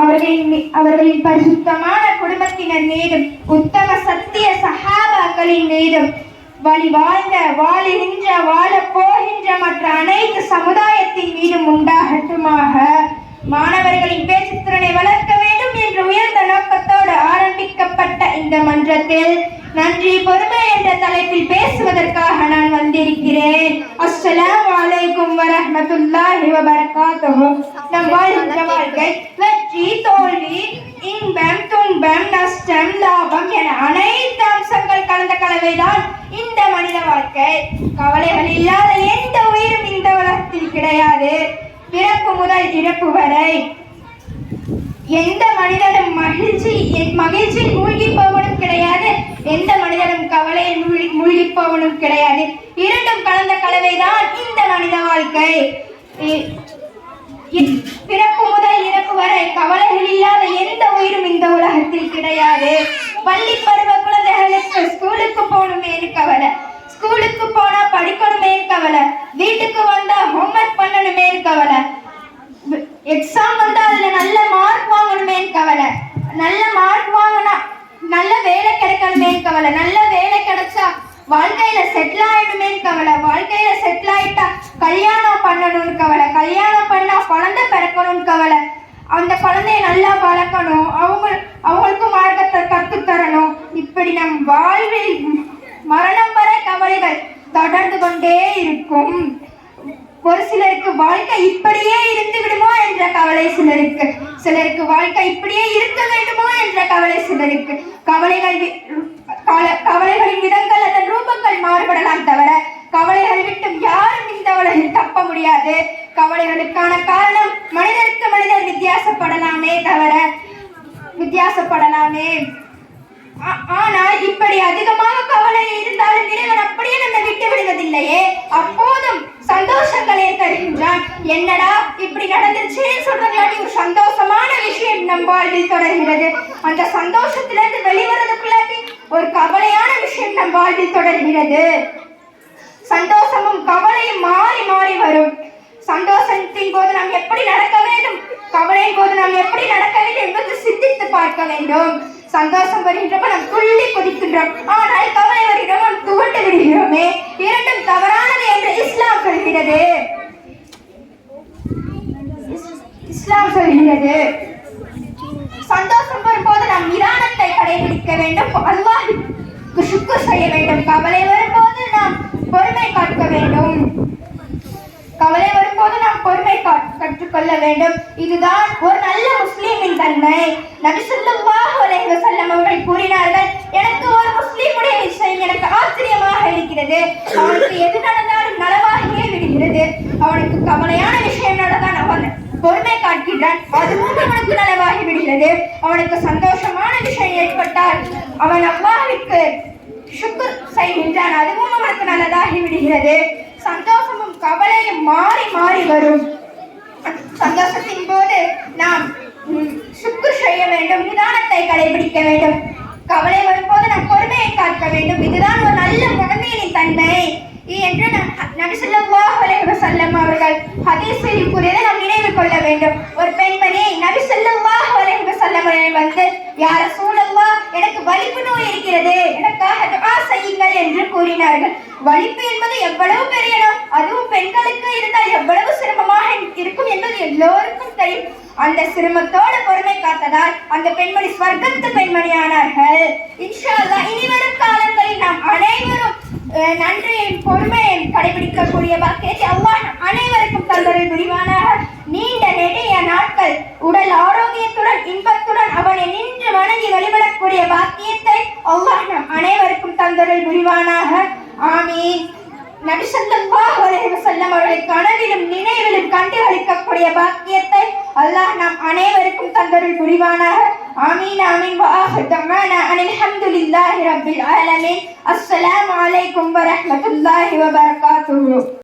அவர்களின் அவர்களின் பரிசுத்தமான குடும்பத்தினர் மீதும் உத்தம சத்திய சகாபாக்களின் மீதும் வழி வாழ்ந்த வாழுகின்ற வாழ போகின்ற மற்ற அனைத்து சமுதாயத்தின் மீதும் உண்டாகட்டுமாக. மாணவர்களின் பேச்சுத்திறனை வளர்க்க வேண்டும் என்று உயர்ந்த நோக்கத்தோடு ஆரம்பிக்கப்பட்ட இந்த மன்றத்தில் நன்றி பொறுமை என்ற தலைப்பில் பேசுவதற்காக நான் வந்திருக்கிறேன். அஸ்ஸலாம் அலைக்கும் வரஹ்மத்துல்லாஹி வபரகாத்துஹு. நம் வாழ்கின்ற வாழ்க்கை சோகம் என அனைத்து அம்சங்கள் கலந்த கலவைதான் இந்த மனித வாழ்க்கை. கவலைகள் இல்லாத எந்த உயிரும் இந்த உலகத்தில் கிடையாது. பிறப்பு முதல் இறப்பு வரை எந்த மனிதனும் மகிழ்ச்சி என் மகிழ்ச்சியில் மூழ்கி போவனும் கிடையாது. எந்த மனிதனும் கவலையில் மூழ்கி மூழ்கி போவனும் கிடையாது. இரண்டும் கலந்த கலவைதான் இந்த மனித வாழ்க்கை. பிறப்பு முதல் வரை கவலைகள் இல்லாத எந்த உயிரும் இந்த உலகத்தில் கிடையாது. பள்ளி பருவ குழந்தைகளுக்கு ஸ்கூலுக்கு போகணுமேனு கவலை. ஸ்கூலுக்கு போனா படிக்கணுமே கவலை. வீட்டுக்கு வந்தா ஹோம்ஒர்க் பண்ணணுமே கவலை. எக்ஸாம் வந்தா அதுல நல்ல மார்க் வாங்கணுமேன்னு கவலை. நல்ல மார்க் வாங்கினா நல்ல வேலை கிடைக்கணுமே கவலை. நல்ல வேலை கிடைச்சா வாழ்க்கையில செட்டில் ஆயிடுமே கவலை. வாழ்க்கையில செட்டில் ஆயிட்டா கல்யாணம் பண்ணணும்னு கவலை கல்யாணம் பண்ணா குழந்தை பிறக்கணும்னு கவலை அந்த குழந்தைய நல்லா வளர்க்கணும். அவங்க அவங்களுக்கு மார்க்கத்தை கற்றுத் தரணும். இப்படி நம் வாழ்வில் மரணம் வரை கவலைகள் தொடர்ந்து கொண்டே இருக்கும். ஒரு சிலருக்கு வாழ்க்கை இப்படியே இருந்து விடுமோ என்ற கவலை சிலருக்கு. சிலருக்கு வாழ்க்கை இப்படியே இருக்க வேண்டுமோ என்ற கவலை சிலருக்கு. கவலைகள் வி- கவலைகளின் விதங்கள் அதன் ரூபங்கள் மாறுபடலாம் தவிர கவலைகள் விட்டும் யாரும் இந்த உலகில் தப்ப முடியாது. கவலைகளுக்கான காரணம் மனிதருக்கு மனிதர் வித்தியாசம் வித்தியாசப்படலாமே. ஆனால் இப்படி அதிகமாக கவலை இருந்தாலும் இறைவன் அப்படியே நம்மை விட்டு விடுவதில்லையே. அப்போதும் சந்தோஷங்களை தருகின்றான். என்னடா இப்படி நடந்துருச்சேன்னு சொல்றதுலாட்டி ஒரு சந்தோஷமான விஷயம் நம் வாழ்வில் தொடர்கிறது. அந்த சந்தோஷத்திலிருந்து வெளிவரதுக்குள்ளாட்டி ஒரு கவலையான விஷயம் நம் வாழ்வில் தொடர்கிறது. சந்தோஷமும் கவலையும் மாறி மாறி வரும். சந்தோஷத்தின் போது நாம் எப்படி நடக்க வேண்டும்? கவலையின் போது நாம் எப்படி நடக்க வேண்டும் என்பது சிந்தித்து பார்க்க வேண்டும். சந்தோஷம் வருகின்றப்ப நாம் துள்ளி குதிக்கின்றோம். ஆனால் கவலை வருகிறோம் நாம் துவண்டு விடுகிறோமே. இரண்டும் தவறானது என்று இஸ்லாம் சொல்கிறது. இஸ்லாம் சொல்கிறது. சந்தோஷம் வரும்போது நாம் நிதானத்தை கடைபிடிக்க வேண்டும். அல்லாஹ் சுக்குர் செய்ய வேண்டும். கவலை வரும்போது நாம் பொறுமை காக்க வேண்டும் கவலை வரும்போது நாம் பொறுமை கா- கற்றுக்கொள்ள வேண்டும். இதுதான் ஒரு நல்ல முஸ்லீமின் தன்மை. நபி உலக அலைஹி வஸல்லம் அவர்கள் கூறினார்கள் எனக்கு ஒரு முஸ்லீமுடைய விஷயம் எனக்கு ஆச்சரியமாக இருக்கிறது. அவனுக்கு எது நடந்தாலும் நலவாகியே விடுகிறது. அவனுக்கு கவலையான விஷயம் நடந்தான் அவன் பொறுமை காட்டுகிறான் அதுவும் அவனுக்கு நலவாகி விடுகிறது. அவனுக்கு சந்தோஷமான விஷயம் ஏற்பட்டால் அவன் அல்லாஹ்விற்கு சுக்குர் செய்கின்றான். அதுவும் அவனுக்கு நல்லதாகி விடுகிறது. சந்தோஷமும் கவலையும் மாறி மாறி வரும். சந்தோஷத்தின் போது நாம் ம், சுக்குர் செய்ய வேண்டும் நிதானத்தை கடைபிடிக்க வேண்டும். கவலை வரும்போது நாம் பொறுமையை காக்க வேண்டும். இதுதான் ஒரு நல்ல முழுமையின் தன்மை. என்று நபி ஸல்லல்லாஹு அலைஹி வஸல்லம் அவர்கள் ஹதீஸில் கூறியதை நாம் நினைவு கொள்ள வேண்டும். ஒரு பெண்மணி நபி ஸல்லல்லாஹு அலைஹி வஸல்லம் அவர்கள் வந்து யார சூழல்லா எனக்கு வலிப்பு நோய் இருக்கிறது. எனக்காக துவா செய்யுங்கள் என்று கூறினார்கள். வலிப்பு என்பது எவ்வளவு பெரிய நோய் அதுவும் பெண்களுக்கு இருந்தால் எவ்வளவு சிரமமாக இருக்கும் என்பது எல்லோருக்கும் தெரியும். அந்த சிரமத்தோட பொறுமை காத்ததால் அந்த பெண்மணி ஸ்வர்க்கத்து பெண்மணியானார்கள் இன்ஷா அல்லாஹ் இனி வரும் காலங்களில் நாம் அனைவரும் நன்றியின் பொறுமையை கடைபிடிக்கக்கூடிய பாக்கியத்தை அல்லாஹ் அனைவருக்கும் தந்தரை புரிவானாக. நீண்ட நெடிய நாட்கள் உடல் ஆரோக்கியத்துடன் இன்பத்துடன் அவனை நின்று வணங்கி வழிபடக்கூடிய பாக்கியத்தை அல்லாஹ் நம் அனைவருக்கும் தந்தருள் புரிவானாக. ஆமீன். நபி ஸல்லல்லாஹு அலைஹி வஸல்லம் அவர்களை கனவிலும் நினைவிலும் கண்டுகளிக்கக்கூடிய பாக்கியத்தை அல்லாஹ் நம் அனைவருக்கும் தந்தருள் புரிவானாக. ஆமீன் ஆமீன். வாஹு தமானா தஅவானா அனில் ஹம்துலில்லாஹி ரப்பில் ஆலமீன். அஸ்ஸலாமு அலைக்கும் வ ரஹ்மத்துல்லாஹி வ பரகாத்துஹு